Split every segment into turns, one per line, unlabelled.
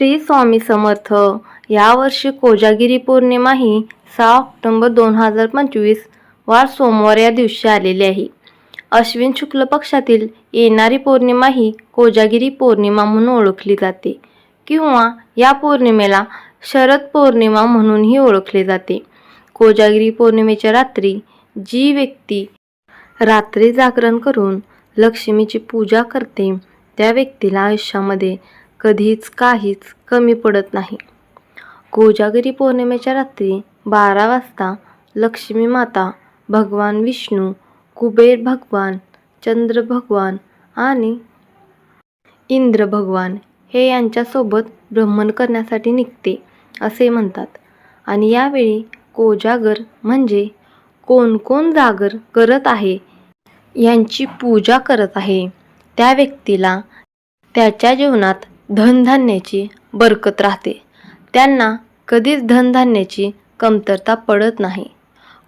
श्री स्वामी समर्थ. यावर्षी कोजागिरी पौर्णिमा ही सहा ऑक्टोंबर दोन हजार पंचवीस वार सोमवार या दिवशी आलेली आहे. अश्विन शुक्ल पक्षातील येणारी पौर्णिमा ही कोजागिरी पौर्णिमा म्हणून ओळखली जाते किंवा या पौर्णिमेला शरद पौर्णिमा म्हणूनही ओळखले जाते. कोजागिरी पौर्णिमेच्या रात्री जी व्यक्ती रात्री जागरण करून लक्ष्मीची पूजा करते त्या व्यक्तीला आयुष्यामध्ये कधीच काहीच कमी पडत नाही. कोजागिरी पौर्णिमेच्या रात्री बारा वाजता लक्ष्मी माता भगवान विष्णू कुबेर भगवान चंद्र भगवान आणि इंद्र भगवान हे यांच्यासोबत भ्रमण करण्यासाठी निघते असे म्हणतात. आणि यावेळी कोजागर म्हणजे कोण कोण जागर करत आहे यांची पूजा करत आहे. त्या व्यक्तीला त्याच्या जीवनात धनधान्याची बरकत राहते. त्यांना कधीच धनधान्याची कमतरता पडत नाही.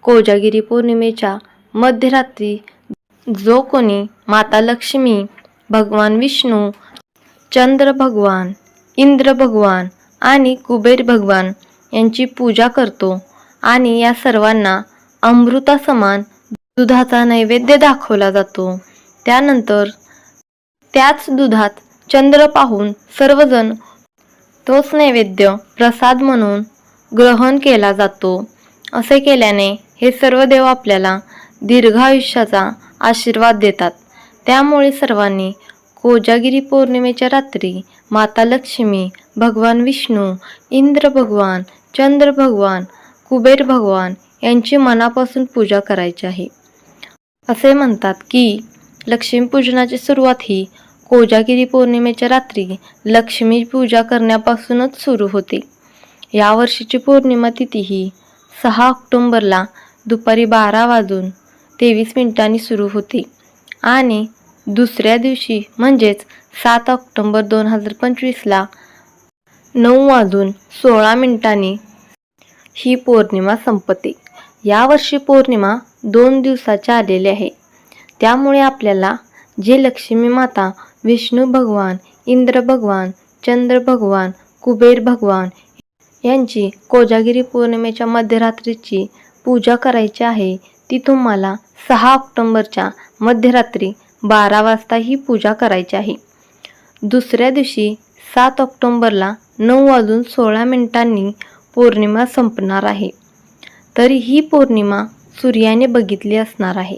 कोजागिरी पौर्णिमेच्या मध्यरात्री जो कोणी माता लक्ष्मी भगवान विष्णू चंद्र भगवान इंद्र भगवान आणि कुबेर भगवान यांची पूजा करतो आणि या सर्वांना अमृतासमान दुधाचा नैवेद्य दाखवला जातो. त्यानंतर त्याच दुधात चंद्र पाहून सर्वजण तोच नैवेद्य प्रसाद म्हणून ग्रहण केला जातो. असे केल्याने हे सर्व देव आपल्याला दीर्घायुष्याचा आशीर्वाद देतात. त्यामुळे सर्वांनी कोजागिरी पौर्णिमेच्या रात्री माता लक्ष्मी भगवान विष्णू इंद्र भगवान चंद्र भगवान कुबेर भगवान यांची मनापासून पूजा करायची आहे. असे म्हणतात की लक्ष्मीपूजनाची सुरुवात ही कोजागिरी पौर्णिमेच्या रात्री लक्ष्मी पूजा करण्यापासूनच सुरू होते. यावर्षीची पौर्णिमा तिथी ही सहा ऑक्टोंबरला दुपारी बारा वाजून तेवीस मिनिटांनी सुरू होते आणि दुसऱ्या दिवशी म्हणजेच सात ऑक्टोंबर दोन हजार पंचवीसला नऊ वाजून सोळा मिनिटांनी ही पौर्णिमा संपते. यावर्षी पौर्णिमा दोन दिवसाच्या आलेली आहे. त्यामुळे आपल्याला जे लक्ष्मी माता विष्णू भगवान इंद्र भगवान चंद्र भगवान कुबेर भगवान यांची कोजागिरी पौर्णिमेच्या मध्यरात्रीची पूजा करायची आहे. ती तुम्हाला सहा ऑक्टोंबरच्या मध्यरात्री बारा वाजता ही पूजा करायची आहे. दुसऱ्या दिवशी सात ऑक्टोंबरला नऊ वाजून सोळा मिनिटांनी पौर्णिमा संपणार आहे. तरी ही पौर्णिमा सूर्याने बघितली असणार आहे.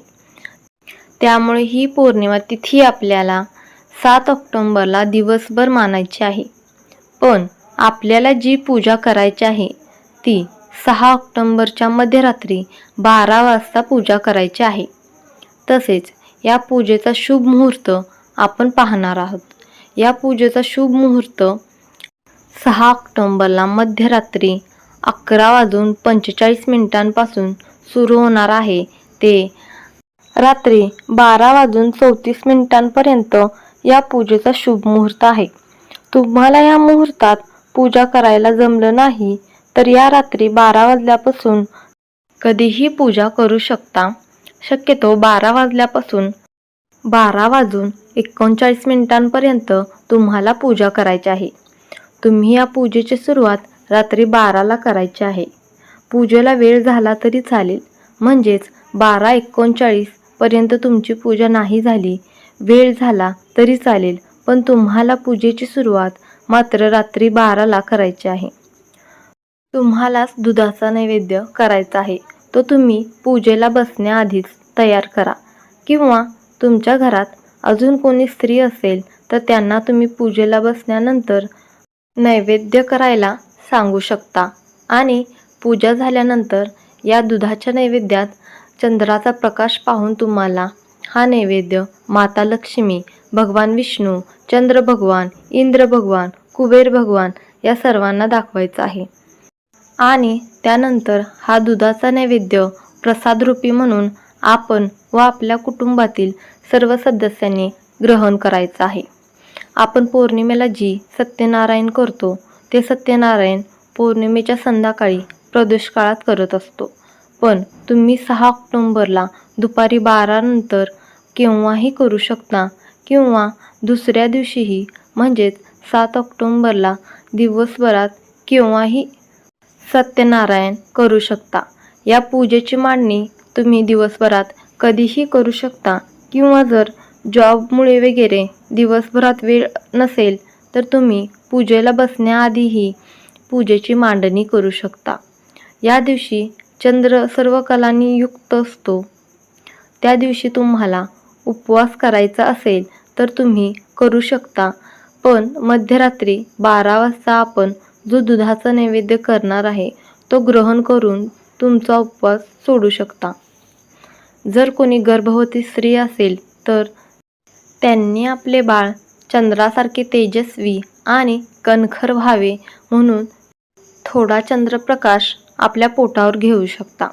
त्यामुळे ही पौर्णिमा तिथी आपल्याला सात ऑक्टोंबरला दिवसभर मानायची आहे. पण आपल्याला जी पूजा करायची आहे ती सहा ऑक्टोंबरच्या मध्यरात्री बारा वाजता पूजा करायची आहे. तसेच या पूजेचा शुभ मुहूर्त आपण पाहणार आहोत. या पूजेचा शुभ मुहूर्त सहा ऑक्टोंबरला मध्यरात्री अकरा वाजून पंचेचाळीस मिनिटांपासून सुरू होणार आहे. ते रात्री बारा वाजून चौतीस मिनिटांपर्यंत या पूजेचा शुभ मुहूर्त आहे. तुम्हाला या मुहूर्तात पूजा करायला जमलं नाही तर या रात्री बारा वाजल्यापासून कधीही पूजा करू शकता. शक्यतो बारा वाजल्यापासून बारा वाजून एकोणचाळीस मिनिटांपर्यंत तुम्हाला पूजा करायची आहे. तुम्ही या पूजेची सुरुवात रात्री बाराला करायची आहे. पूजेला वेळ झाला तरी चालेल. म्हणजेच बारा एकोणचाळीसपर्यंत तुमची पूजा नाही झाली वेळ झाला तरी चालेल पण तुम्हाला पूजेची सुरुवात मात्र रात्री बाराला करायची आहे. तुम्हालाच दुधाचा नैवेद्य करायचा आहे. तो तुम्ही पूजेला बसण्याआधीच तयार करा. किंवा तुमच्या घरात अजून कोणी स्त्री असेल तर त्यांना तुम्ही पूजेला बसल्यानंतर नैवेद्य करायला सांगू शकता. आणि पूजा झाल्यानंतर या दुधाच्या नैवेद्यात चंद्राचा प्रकाश पाहून तुम्हाला हा नैवेद्य माता लक्ष्मी भगवान विष्णू चंद्र भगवान इंद्र भगवान कुबेर भगवान या सर्वांना दाखवायचा आहे. आणि त्यानंतर हा दुधाचा नैवेद्य प्रसादरूपी म्हणून आपण व आपल्या कुटुंबातील सर्व सदस्यांनी ग्रहण करायचं आहे. आपण पौर्णिमेला जी सत्यनारायण करतो ते सत्यनारायण पौर्णिमेच्या संध्याकाळी प्रदोष काळात करत असतो. पण तुम्ही सहा ऑक्टोंबरला दुपारी बारानंतर केव्हाही करू शकता किंवा दुसऱ्या दिवशीही म्हणजेच सात ऑक्टोंबरला दिवसभरात केव्हाही सत्यनारायण करू शकता. या पूजेची मांडणी तुम्ही दिवसभरात कधीही करू शकता किंवा जर जॉबमुळे वगैरे दिवसभरात वेळ नसेल तर तुम्ही पूजेला बसण्याआधीही पूजेची मांडणी करू शकता. या दिवशी चंद्र सर्व कलांनी युक्त असतो. त्या दिवशी तुम्हाला उपवास करायचा असेल तर तुम्ही करू शकता. पण मध्यरात्री बारा वाजता आपण जो दुधाचा नैवेद्य करणार आहे तो ग्रहण करून तुमचा उपवास सोडू शकता. जर कोणी गर्भवती स्त्री असेल तर त्यांनी आपले बाळ चंद्रासारखे तेजस्वी आणि कणखर व्हावे म्हणून थोडा चंद्रप्रकाश आपल्या पोटावर घेऊ शकता.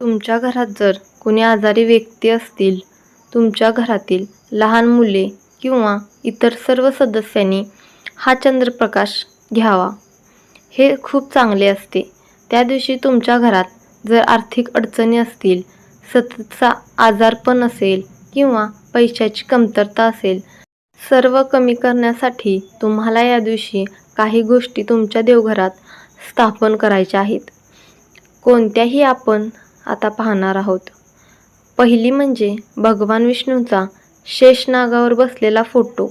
तुमच्या घरात जर कोणी आजारी व्यक्ती असतील तुमच्या घरातील लहान मुले किंवा इतर सर्व सदस्यांनी हा चंद्रप्रकाश घ्यावा. हे खूप चांगले असते. त्या दिवशी तुमच्या घरात जर आर्थिक अडचणी असतील सततचा आजारपण असेल किंवा पैशाची कमतरता असेल सर्व कमी करण्यासाठी तुम्हाला या दिवशी काही गोष्टी तुमच्या देवघरात स्थापन करायच्या आहेत. कोणत्याही आपण आता पाहणार आहोत. पहिली म्हणजे भगवान विष्णूंचा शेषनागावर बसलेला फोटो.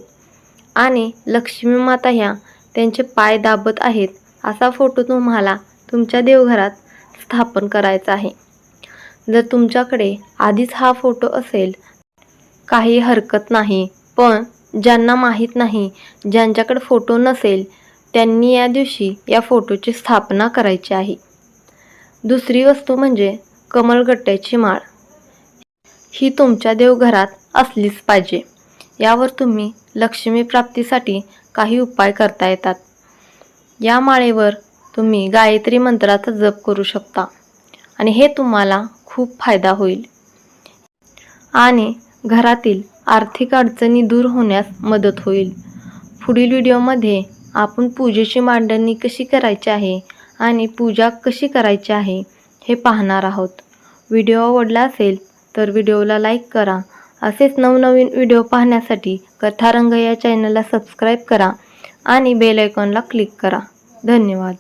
आणि लक्ष्मी माता ह्या त्यांचे पाय दाबत आहेत असा फोटो तुम्हाला तुमच्या देवघरात स्थापन करायचा आहे. जर तुमच्याकडे आधीच हा फोटो असेल काही हरकत नाही. पण ज्यांना माहीत नाही ज्यांच्याकडे फोटो नसेल त्यांनी या दिवशी या फोटोची स्थापना करायची आहे. दुसरी वस्तू म्हणजे कमलगट्ट्याची माळ. ही तुमच्या देवघरात असलीच पाहिजे. यावर तुम्ही लक्ष्मी प्राप्तीसाठी काही उपाय करता येतात. या माळेवर तुम्ही गायत्री मंत्राचा जप करू शकता आणि हे तुम्हाला खूप फायदा होईल. आणि घरातील आर्थिक अडचणी दूर होण्यास मदत होईल. पुढील व्हिडिओमध्ये आपण पूजेची मांडणी कशी करायची आहे आणि पूजा कशी करायची आहे हे पाहणार आहोत. व्हिडिओ आवडला असेल तर व्हिडिओला लाईक करा. असेच नवनवीन व्हिडिओ पाहण्यासाठी कथारंग या चॅनलला सबस्क्राईब करा आणि बेल आयकॉनला क्लिक करा. धन्यवाद.